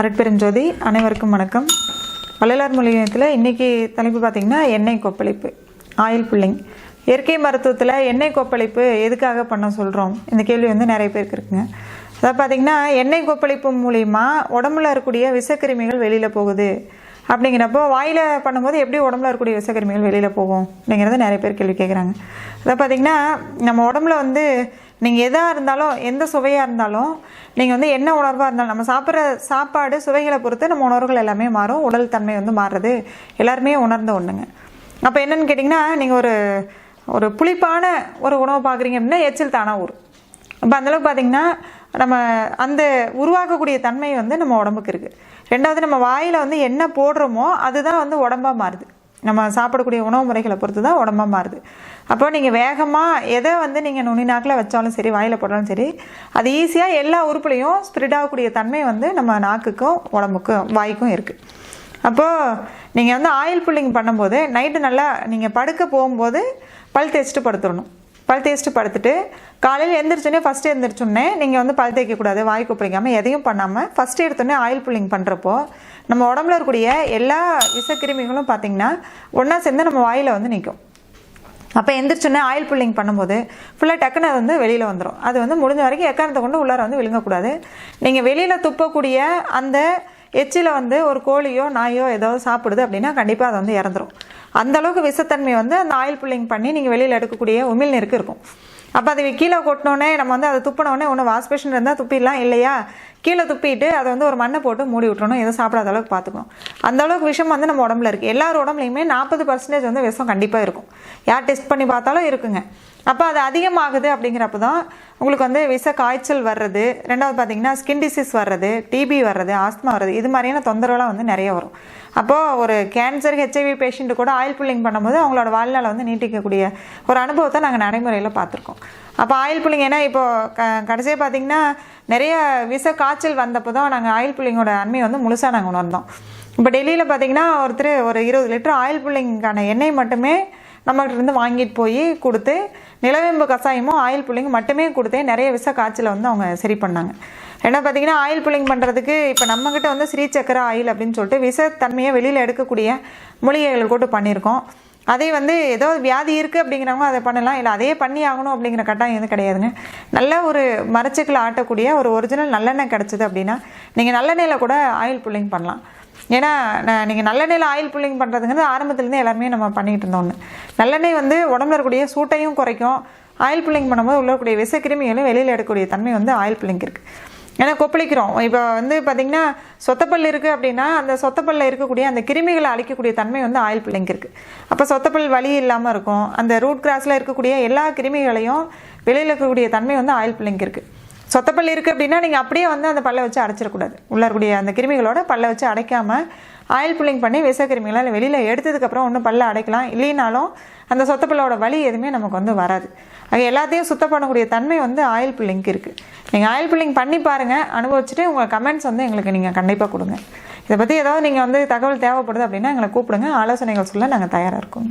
அரட்பெருஞ்சோதி அனைவருக்கும் வணக்கம். வள்ளலார் மொழியத்தில் இன்றைக்கி தலைப்பு பார்த்திங்கன்னா எண்ணெய் கொப்பளிப்பு ஆயில் புல்லிங் இயற்கை மருத்துவத்தில் எண்ணெய் கொப்பளிப்பு எதுக்காக பண்ண சொல்கிறோம் இந்த கேள்வி வந்து நிறைய பேருக்கு இருக்குங்க. அதாவது பார்த்திங்கன்னா எண்ணெய் கொப்பளிப்பு மூலிமா உடம்புல இருக்கக்கூடிய விஷக்கிருமிகள் வெளியில் போகுது. அப்படிங்கிறப்போ வாயில் பண்ணும்போது எப்படி உடம்புல இருக்கக்கூடிய விஷக்கிருமிகள் வெளியில் போகும்? அப்படிங்கிறத நிறைய பேர் கேள்வி கேட்குறாங்க அதாவது பார்த்திங்கன்னா நம்ம உடம்புல வந்து நீங்கள் எதாக இருந்தாலும் எந்த சுவையாக இருந்தாலும் நீங்கள் வந்து என்ன உணர்வாக இருந்தாலும் நம்ம சாப்பிட்ற சாப்பாடு சுவைகளை பொறுத்து நம்ம உணர்வுகள் எல்லாமே மாறும். உடல் தன்மை வந்து மாறுறது எல்லாருமே உணர்ந்த ஒன்றுங்க அப்போ என்னன்னு கேட்டிங்கன்னா நீங்கள் ஒரு ஒரு புளிப்பான ஒரு உணவு பார்க்குறீங்க அப்படின்னா எச்சில் தானாக ஊறும் அப்போ அந்தளவுக்கு பார்த்தீங்கன்னா நம்ம அந்த உருவாக்கக்கூடிய தன்மை வந்து நம்ம உடம்புக்கு இருக்குது ரெண்டாவது நம்ம வாயில் வந்து என்ன போடுறோமோ அதுதான் வந்து உடம்பாக மாறுது. நம்ம சாப்பிடக்கூடிய உணவு முறைகளை பொறுத்து தான் உடம்பாக மாறுது. அப்போ நீங்கள் வேகமாக எதை வந்து நீங்கள் நுனி நாக்கில் வச்சாலும் சரி வாயில் போட்டாலும் சரி அது ஈஸியாக எல்லா உறுப்புலையும் ஸ்ப்ரெட் ஆகக்கூடிய தன்மை வந்து நம்ம நாக்குக்கும் உடம்புக்கும் வாய்க்கும் இருக்குது அப்போது நீங்கள் வந்து ஆயில் புல்லிங் பண்ணும்போது நைட்டு நல்லா நீங்கள் படுக்க போகும்போது பல் தேய்ச்சிட்டு படுத்துடணும். பல் தேய்ச்சிட்டு படுத்துட்டு காலையில் எழுந்திரிச்சோன்னே ஃபஸ்ட்டு எந்திரிச்சோன்னே நீங்கள் வந்து பல் தேய்க்கக்கூடாது வாய் கொப்பளிக்காமல் எதையும் பண்ணாமல் ஃபஸ்ட்டு எடுத்தோடனே ஆயில் புல்லிங் பண்ணுறப்போ நம்ம உடம்புல இருக்கக்கூடிய எல்லா விசக்கிருமிகளும் பார்த்திங்கன்னா ஒன்றா சேர்ந்து நம்ம வாயில் வந்து நிற்கும் அப்போ எந்திரிச்சோன்னே ஆயில் புல்லிங் பண்ணும்போது ஃபுல்லாக டக்குன்னு அது வந்து வெளியில் வந்துடும் அது வந்து முடிஞ்ச வரைக்கும் எக்காரணத்தை கொண்டு உள்ளார வந்து விழுங்கக்கூடாது. நீங்கள் வெளியில் துப்பக்கூடிய அந்த எச்சில் வந்து ஒரு கோழியோ நாயோ ஏதாவது சாப்பிடுது அப்படின்னா கண்டிப்பாக அது வந்து இறந்துடும் அந்த அளவுக்கு விஷத்தன்மை வந்து அந்த ஆயில் புல்லிங் பண்ணி நீங்கள் வெளியில் எடுக்கக்கூடிய உமிழ்நீருக்கு இருக்கும். அப்போ அதை கீழே கொட்டினோடனே நம்ம வந்து அதை துப்பினோடனே ஒன்று வாஷ் பேஷன் இருந்தால் துப்பிடலாம் இல்லையா? கீழே துப்பிட்டு அதை வந்து ஒரு மண்ணை போட்டு மூடி விட்டுறணும். எதுவும் சாப்பிடாத அளவுக்கு பார்த்துக்கணும். அந்த அளவுக்கு விஷம் வந்து நம்ம உடம்புல இருக்குது எல்லார் உடம்புலையுமே நாற்பது பர்சன்டேஜ் வந்து விஷம் கண்டிப்பாக இருக்கும். யார் டெஸ்ட் பண்ணி பார்த்தாலும் இருக்குங்க. அப்போ அது அதிகமாகுது அப்படிங்கிறப்ப தான் உங்களுக்கு வந்து விச காய்ச்சல் வர்றது. ரெண்டாவது பார்த்தீங்கன்னா ஸ்கின் டிசீஸ் வர்றது டிபி வர்றது ஆஸ்மா வர்றது இது மாதிரியான தொந்தரவுலாம் வந்து நிறைய வரும். அப்போது ஒரு கேன்சர் ஹெச்ஐவி பேஷண்ட்டு கூட ஆயில் புல்லிங் பண்ணும்போது அவங்களோட வாழ்நாளை வந்து நீட்டிக்கக்கூடிய ஒரு அனுபவத்தை நாங்கள் நடைமுறையில் பார்த்துருக்கோம். அப்போ ஆயில் புல்லிங் ஏன்னா இப்போது க கடைசியாக பார்த்தீங்கன்னா நிறைய விச காய்ச்சல் வந்தப்போ தான் நாங்கள் ஆயில் புல்லிங்கோட அண்மையை வந்து முழுசாக நாங்கள் உணர்ந்தோம். இப்போ டெல்லியில் பார்த்தீங்கன்னா ஒருத்தர் ஒரு இருபது லிட்டர் ஆயில் புல்லிங்கான எண்ணெய் மட்டுமே நம்மகிட்ட இருந்து வாங்கிட்டு போய் கொடுத்து நிலவேம்பு கஷாயமும் ஆயில் புள்ளிங்கும் மட்டுமே கொடுத்தே நிறைய விஷ காய்ச்சலை வந்து அவங்க சரி பண்ணாங்க. ஏன்னா பார்த்தீங்கன்னா ஆயில் புள்ளிங் பண்ணுறதுக்கு இப்போ நம்மக்கிட்ட வந்து ஸ்ரீ சக்கர ஆயில் அப்படின்னு சொல்லிட்டு விஷத்தன்மையை வெளியில் எடுக்கக்கூடிய மூலிகைகள் போட்டு பண்ணியிருக்கோம். அதே வந்து ஏதோ வியாதி இருக்குது அப்படிங்கிறவங்க அதை பண்ணலாம். இல்லை அதே பண்ணி ஆகணும் அப்படிங்கிற கட்டாயம் எதுவும் கிடையாதுங்க. நல்ல ஒரு மரச்சக்கில் ஆட்டக்கூடிய ஒரு ஒரிஜினல் நல்லெண்ணெய் கிடச்சிது அப்படின்னா நீங்கள் நல்லெண்ணெயில் கூட ஆயில் புல்லிங் பண்ணலாம். ஏன்னா நீங்கள் நல்லெண்ணெயில் ஆயில் புல்லிங் பண்ணுறதுங்கிறது ஆரம்பத்துலேருந்து எல்லாமே நம்ம பண்ணிகிட்டு இருந்தோம் ஒன்று நல்லெண்ணெய் வந்து உடம்புல இருக்கக்கூடிய சூட்டையும் குறைக்கும். ஆயில் புல்லிங் பண்ணும்போது உள்ள இருக்கக்கூடிய விஷக்கிருமிகளும் வெளியில் எடுக்கக்கூடிய தன்மை வந்து ஆயில் புல்லிங் இருக்குது ஏன்னா கொப்பளிக்கிறோம். இப்போ வந்து பார்த்திங்கன்னா சொத்தப்பல் இருக்குது அப்படின்னா அந்த சொத்தப்பல்ல இருக்கக்கூடிய அந்த கிருமிகளை அழிக்கக்கூடிய தன்மை வந்து ஆயில் புல்லிங் இருக்குது அப்போ சொத்தப்பல் வலி இல்லாமல் இருக்கும். அந்த ரூட் கிராஸில் இருக்கக்கூடிய எல்லா கிருமிகளையும் வெளியில் இருக்கக்கூடிய தன்மை வந்து ஆயில் புல்லிங் இருக்குது சொத்தப்பல் இருக்குது அப்படின்னா நீங்கள் அப்படியே வந்து அந்த பல்லை வச்சு அடைச்சிடக்கூடாது. உள்ள இருக்கக்கூடிய அந்த கிருமிகளோட பல்லை வச்சு அடைக்காமல் ஆயில் புல்லிங் பண்ணி விஷக்கிருமிகளை வெளியில் எடுத்ததுக்கப்புறம் ஒன்றும் பல்ல அடைக்கலாம். இல்லைனாலும் அந்த சொத்தப்பல்லோட வலி எதுவுமே நமக்கு வந்து வராது. அது எல்லாத்தையும் சுத்தம் பண்ணக்கூடிய தன்மை வந்து ஆயில் புல்லிங்க்கு இருக்குது நீங்கள் ஆயில் புல்லிங் பண்ணி பாருங்கள் அனுபவிச்சுட்டு உங்கள் கமெண்ட்ஸ் வந்து எங்களுக்கு நீங்கள் கண்டிப்பாக கொடுங்க. இதை பற்றி ஏதாவது நீங்கள் வந்து தகவல் தேவைப்படுது அப்படின்னா எங்களை கூப்பிடுங்க. ஆலோசனைகள் சொல்ல நாங்கள் தயாராக இருக்கோம்.